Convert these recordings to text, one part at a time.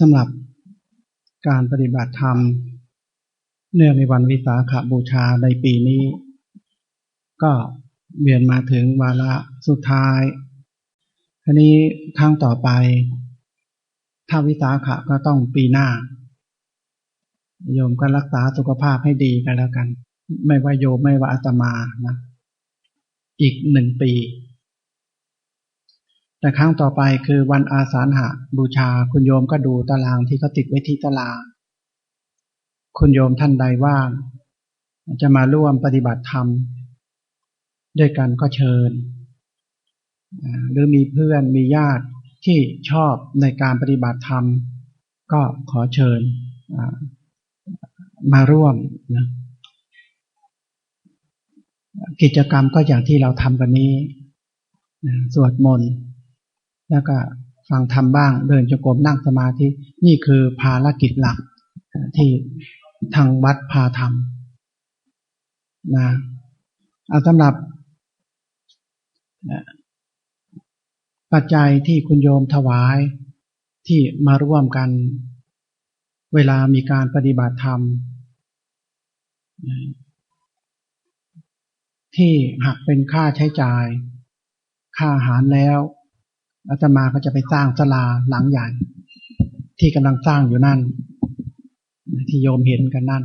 สำหรับการปฏิบัติธรรม เนื่องในวันวิสาขบูชาในปีนี้ ก็เวียนมาถึงวาระสุดท้ายทีนี้ครั้งต่อไป ถ้าวิสาขะก็ต้องปีหน้า โยมก็รักษาสุขภาพให้ดีกันแล้วกัน ไม่ว่าโยมไม่ว่าอาตมานะ อีกหนึ่งปี แต่ครั้งต่อไปคือวันอาสาฬหะบูชาคุณโยมก็ดูตารางที่เขาติดไว้ที่ตารางคุณโยมท่านใดว่างจะมาร่วมปฏิบัติธรรม ด้วยกันก็เชิญ หรือมีเพื่อนมีญาติที่ชอบในการปฏิบัติธรรม ก็ขอเชิญมาร่วมนะกิจกรรมก็อย่างที่เราทำกันนี้สวดมนต์ แล้วก็ฟังธรรมบ้าง เดินจงกรมนั่งสมาธิ นี่คือภารกิจหลัก ที่ทางวัดพาทำนะเอาสำหรับปัจจัยที่คุณโยมถวายที่มาร่วมกัน เวลามีการปฏิบัติธรรม ที่หักเป็นค่าใช้จ่าย ค่าอาหารแล้ว อาตมาก็จะไปสร้างศาลาหลังใหญ่ ที่กำลังสร้างอยู่นั่น ที่โยมเห็นกันนั่น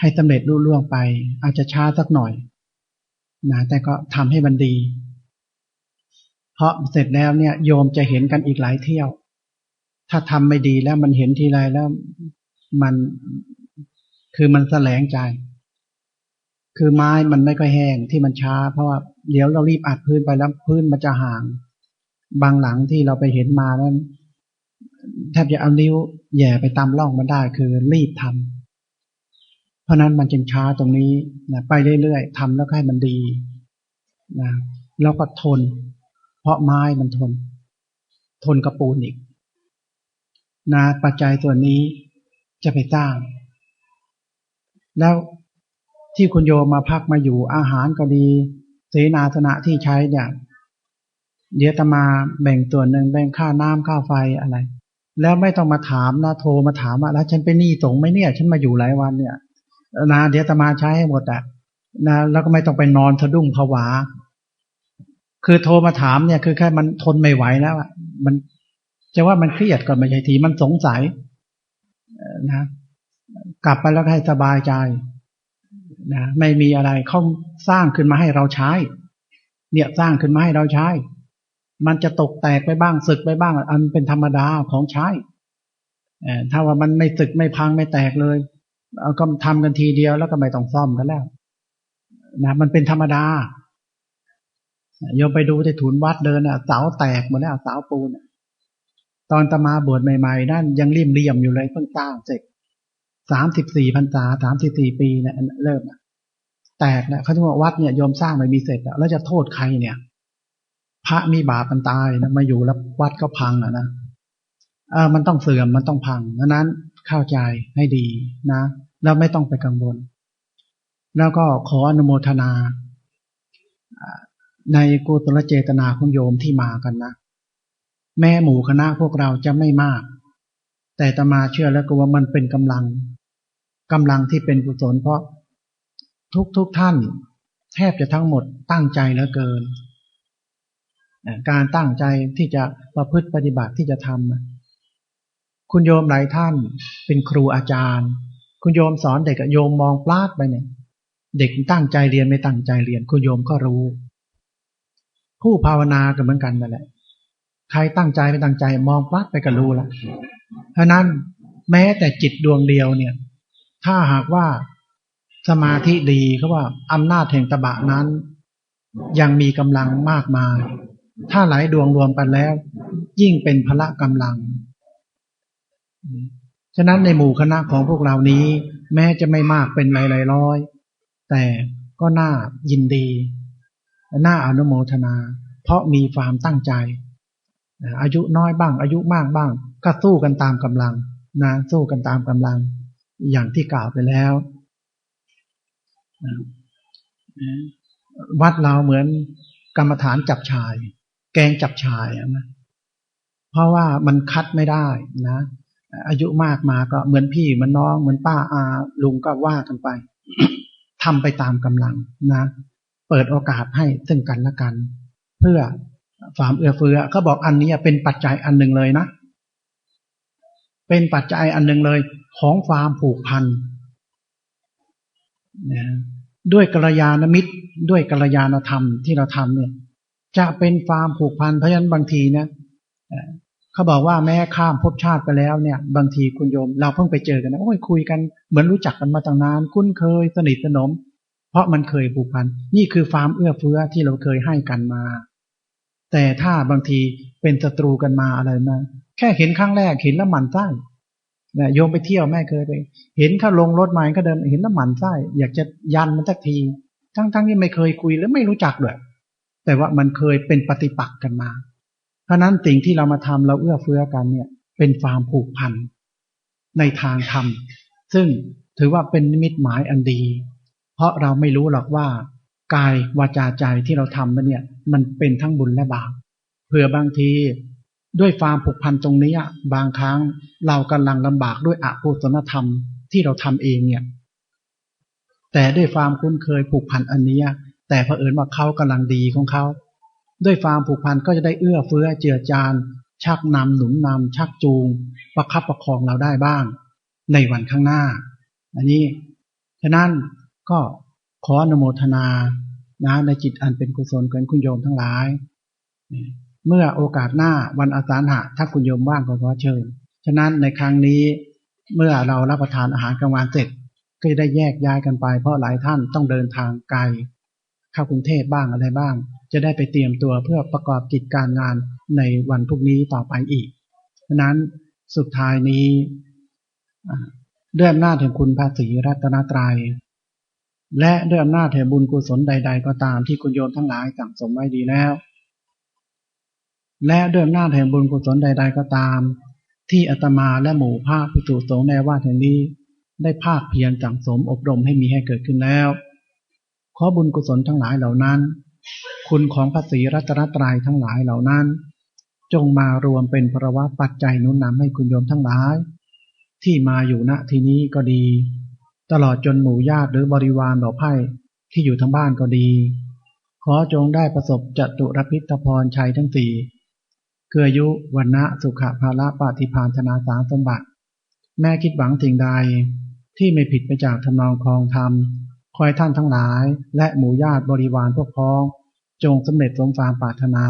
ให้สำเร็จรุ่ร่วงไป อาจจะช้าสักหน่อยนะแต่ก็ทำให้มันดี เพราะเสร็จแล้วเนี่ย โยมจะเห็นกันอีกหลายเที่ยว ถ้าทำไม่ดีแล้วมันเห็นทีไรแล้วมันคือมันแสลงใจ คือไม้มันไม่ค่อยแห้งที่มันช้า เพราะว่าเดี๋ยวเรารีบอัดพื้นไปแล้วพื้นมันจะห่าง บางหลังที่เราไปเห็นมานั้นแทบจะเอานิ้วแย่ไปตามร่องมันได้คือรีบทำเพราะนั้นมันจึงช้าตรงนี้นะไปเรื่อยๆทำแล้วให้มันดีนะแล้วก็ทน เพราะไม้มันทน ทนกระปูนอีกนะปัจจัยตัวนี้จะไปสร้างแล้วที่คุณโยมมาพักมาอยู่อาหารก็ดีเสนาสนะที่ใช้เนี่ย เดี๋ยวจะมาแบ่งตัวหนึ่งแบ่งค่าน้ำค่าไฟอะไร แล้วไม่ต้องมาถามนะโทรมาถามว่าแล้วฉันไปหนี้สงไหมเนี่ย ฉันมาอยู่หลายวันเนี่ยนะเดี๋ยวจะมาใช้ให้หมดอะนะแล้วก็ไม่ต้องไปนอนสะดุ้งผวา คือโทรมาถามเนี่ยคือแค่มันทนไม่ไหวแล้วอะมันจะว่ามันเครียดก็ไม่ใช่ทีมันสงสัยนะกลับไปแล้วให้สบายใจนะไม่มีอะไรเขาสร้างขึ้นมาให้เราใช้ เนี่ยสร้างขึ้นมาให้เราใช้ มันจะตกแตกไปบ้างสึกไปบ้าง อันเป็นธรรมดาของใช้ถ้าว่ามันไม่สึกไม่พังไม่แตกเลยเอาก็ทำกันทีเดียวแล้วก็ไม่ต้องซ่อมกันแล้วนะมันเป็นธรรมดาโยมไปดูที่ถุนวัดเดินอะเสาแตกหมดแล้วเสาปูนตอนตมาบวชใหม่ๆนั่นยังริมเรียมอยู่เลยเพิ่งสร้างเสร็จสามสิบสี่พรรษาสามสิบสี่ปีเนี่ยเริ่มแตกนี่ยเขาจะบอกวัดเนี่ยโยมสร้างไม่มีเสร็จแล้วจะโทษใครเนี่ย พระมีบาปมันตายนะมาอยู่แล้ววัดก็พังอะนะเออมันต้องเสื่อมมันต้องพังดังนั้นเข้าใจให้ดีนะ แล้วไม่ต้องไปกังวล แล้วก็ขออนุโมทนา ในกุศลเจตนาของโยมที่มากันนะ แม่หมู่คณะพวกเราจะไม่มาก แต่ตมาเชื่อแล้วก็ว่ามันเป็นกำลังกำลังที่เป็นกุศลเพราะทุกทุกท่าน แทบจะทั้งหมดตั้งใจเหลือเกิน การตั้งใจที่จะประพฤติปฏิบัติที่จะทำคุณโยมหลายท่านเป็นครูอาจารย์ คุณโยมสอนเด็กโยมมองปลาดไปเนี่ย เด็กตั้งใจเรียนไม่ตั้งใจเรียน คุณโยมก็รู้ ผู้ภาวนาก็เหมือนกันนั่นแหละ ใครตั้งใจไม่ตั้งใจมองปั๊บไปก็รู้ละเพราะนั้นแม้แต่จิตดวงเดียวเนี่ย ถ้าหากว่าสมาธิดีเขาว่าอำนาจแห่งตบะนั้น ยังมีกำลังมากมาย ถ้าหลายดวงรวมกันแล้ว ยิ่งเป็นพละกำลัง ฉะนั้นในหมู่คณะของพวกเรานี้ แม้จะไม่มากเป็นหลายๆร้อย แต่ก็น่ายินดีน่าอนุโมทนา เพราะมีความตั้งใจ อายุน้อยบ้าง อายุมากบ้าง ก็สู้กันตามกำลังนะสู้กันตามกำลัง อย่างที่กล่าวไปแล้ววัดเราเหมือนกรรมฐานจับชาย แกงจับชายนะเพราะว่ามันคัดไม่ได้นะ อายุมากมาก็เหมือนพี่เหมือนน้องเหมือนป้าอาลุงก็ว่ากันไปทำไปตามกำลังนะ เปิดโอกาสให้ซึ่งกันและกัน เพื่อความเอื้อเฟื้อเขาบอกอันนี้เป็นปัจจัยอันหนึ่งเลยนะ เป็นปัจจัยอันหนึ่งเลย ของความผูกพันนะด้วยกัลยาณมิตร ด้วยกัลยาณธรรมที่เราทำเนี่ย จะเป็นความผูกพันเพราะฉะนั้นบางทีนะเขาบอกว่าแม้ข้ามภพชาติไปแล้วเนี่ย บางทีคุณโยมเราเพิ่งไปเจอกันนะโอ้ยคุยกันเหมือนรู้จักกันมาตั้งนาน คุ้นเคยสนิทสนม เพราะมันเคยผูกพัน นี่คือความเอื้อเฟื้อที่เราเคยให้กันมา แต่ถ้าบางทีเป็นศัตรูกันมาอะไรนะแค่เห็นครั้งแรกเห็นแล้วหมันไส้นะโยมไปเที่ยวแม่เคยไป เห็นเขาลงรถมาก็เดินเห็นแล้วหมันไส้อยากจะยันมันสักที ทั้งๆที่ไม่เคยคุยและไม่รู้จักเลย แต่ว่ามันเคยเป็นปฏิปักษ์กันมา เพราะนั้นสิ่งที่เรามาทำเราเอื้อเฟื้อกันเนี่ย เป็นความผูกพันในทางธรรม ซึ่งถือว่าเป็นนิมิตหมายอันดี เพราะเราไม่รู้หรอกว่ากายวาจาใจที่เราทำนั้นเนี่ย มันเป็นทั้งบุญและบาปเผื่อบางที ด้วยความผูกพันตรงนี้บางครั้งเรากำลังลำบากด้วยอภุสนธรรมที่เราทำเองเนี่ย แต่ด้วยความคุ้นเคยผูกพันอันนี้ แต่เผอิญว่าเขากำลังดีของเขาด้วยความผูกพันก็จะได้เอื้อเฟื้อเจือจาน ชักนำหนุนนำชักจูง ประคับประคองเราได้บ้าง ในวันข้างหน้า อันนี้ฉะนั้นก็ขออนุโมทนานะในจิตอันเป็นกุศลกันคุณโยมทั้งหลาย เมื่อโอกาสหน้าวันอาสาฬหะถ้าคุณโยมว่างก็ขอเชิญ ฉะนั้นในครั้งนี้เมื่อเรารับประทานอาหารกลางวันเสร็จก็จะได้แยกย้ายกันไป เพราะหลายท่านต้องเดินทางไกล เข้ากรุงเทพบ้างอะไรบ้าง จะได้ไปเตรียมตัวเพื่อประกอบกิจการงานในวันพรุ่งนี้ต่อไปอีกฉะนั้นสุดท้ายนี้ด้วยอำนาจแห่งคุณพระศรีรัตนตรยัย และด้วยอำนาจแห่งบุญกุศลใด ๆ ก็ตามที่คุณโยมทั้งหลายสั่งสมไว้ดีแล้ว และด้วยอำนาจแห่งบุญกุศลใด ๆ ก็ตาม ที่อาตมาและหมู่ภาคพิจูสงในว่าแห่งนี้ ได้ภาคเพียรสั่งสมอบรมให้มีให้เกิดขึ้นแล้ว ขอบุญกุศลทั้งหลายเหล่านั้น คุณของพระศรีรัตนตรัยทั้งหลายเหล่านั้น จงมารวมเป็นพระวะปัจจัยนุนนำให้คุณโยมทั้งหลาย ที่มาอยู่ณที่นี้ก็ดี ตลอดจนหมู่ญาติหรือบริวารดอกไพ่ที่อยู่ทั้งบ้านก็ดี ขอจงได้ประสบจตุรพิทพรชัยทั้งสี่เกือยุวันณะสุขภาละปาฏิพานธนาสารสมบัติ แม่คิดหวังสิ่งใดที่ไม่ผิดไปจากทำนองคลองธรรม ขอให้ท่านทั้งหลาย และหมู่ญาติบริวารพวกพ้อง จงสำเร็จสมความปรารถนา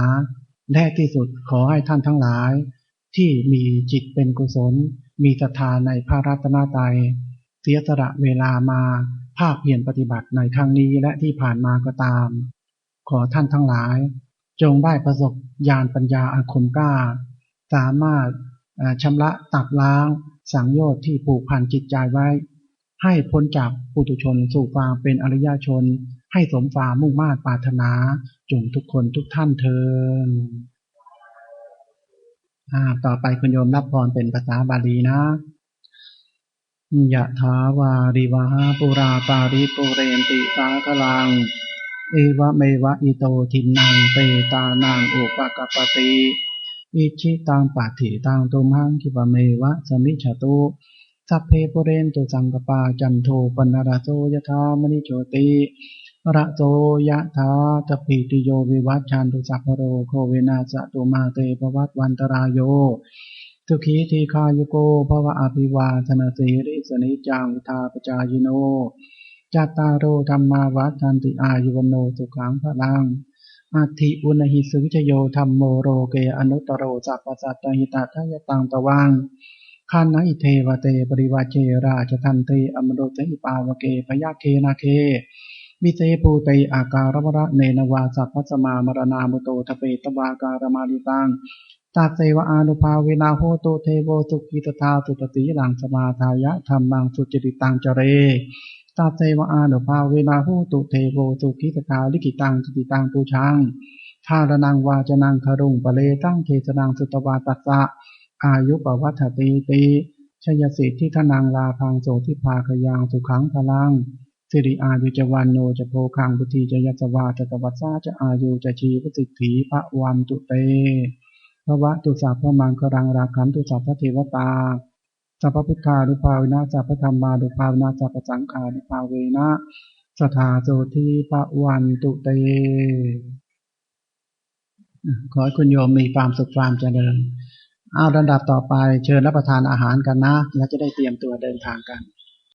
และที่สุดขอให้ท่านทั้งหลาย ที่มีจิตเป็นกุศล มีศรัทธาในพระรัตนตรัยเสียสละเวลามาภาคเพียรปฏิบัติในครั้งนี้และที่ผ่านมาก็ตาม ขอท่านทั้งหลาย จงได้ประสบญาณปัญญาอาคมกล้า สามารถชำระตัดล้างสังโยชน์ที่ผูกพันจิตใจไว้ ให้พ้นจากปุถุชนสู่ความเป็นอริยชน ให้สมความมุ่งมา่ปรารถนา จงทุกคนทุกท่านเทินต่อไปคุณโยมรับพรเป็นภาษาบาลีนะยะถาวาริวหาปุราปาริปุเรนติสาคลัง เอวะเมวะอิโตทินังเปตานางอุปกปติ อิชิตังปัติตังตุมหังคิปะเมวะสมิจฉตุ สัพเพปุเรนตุสังกปาจันโทปนารโสยธามณิโชติระโสยธาตปิติโยวิวัชชันตุสัพพโรโคเวนาสตุมาเตปวัตวันตรายโยทุขีทีคายุโกภวะอภิวาธนาสีริสนิจังทาปจายโนจัตตารโอธรรมาวัฏันติอายุวโนสุขังพลังอัติอุณหิสุชโยธรรมโมโรเกอนุตโรสัพพสัตตหิตาทายตังตวัง ขันนอิเทวเตปริวาเจราชทันเตอมโรเตอิปาวเกพยาเคนาเคมิเตภูเตอาการวระเนนวาสัพพสมามรณามุโตทเปตวาการมาลิตังตาเสวะอนุภาเวนาโหโตเทโวสุกิตตาสุตติหลังสมาทายะธรรมังสุจริตังจเรตาเสวะอนุภาเวนาโหตุเทโวสุกิตตาลิกิตังจิติตังปูชังทารนังวาจนังคารุงปะเลตั้งเทสนังสุตวาตัสสะ อายุปวัฏตีตีชยสิทธิทนังลาพังโสทิภาคยางสุขังพลังสิริอายุจวันโนจะโพคังบุตรีจะยัสวาจะตวัสสาจะอายุจะชีพสิทธิพระวันตุเตพระวะตุสัพพมังครังราคันตุสัพพเทวตาสัพพุทธานุภาเวนะสัพพธรรมานุภาเวนะสัพพสังฆานุภาเวนะสถาโสทีปะวันตุเต ขอให้คุณโยมมีความสุขความเจริญ เอาระดับต่อไปเชิญรับประทานอาหารกันนะ แล้วจะได้เตรียมตัวเดินทางกัน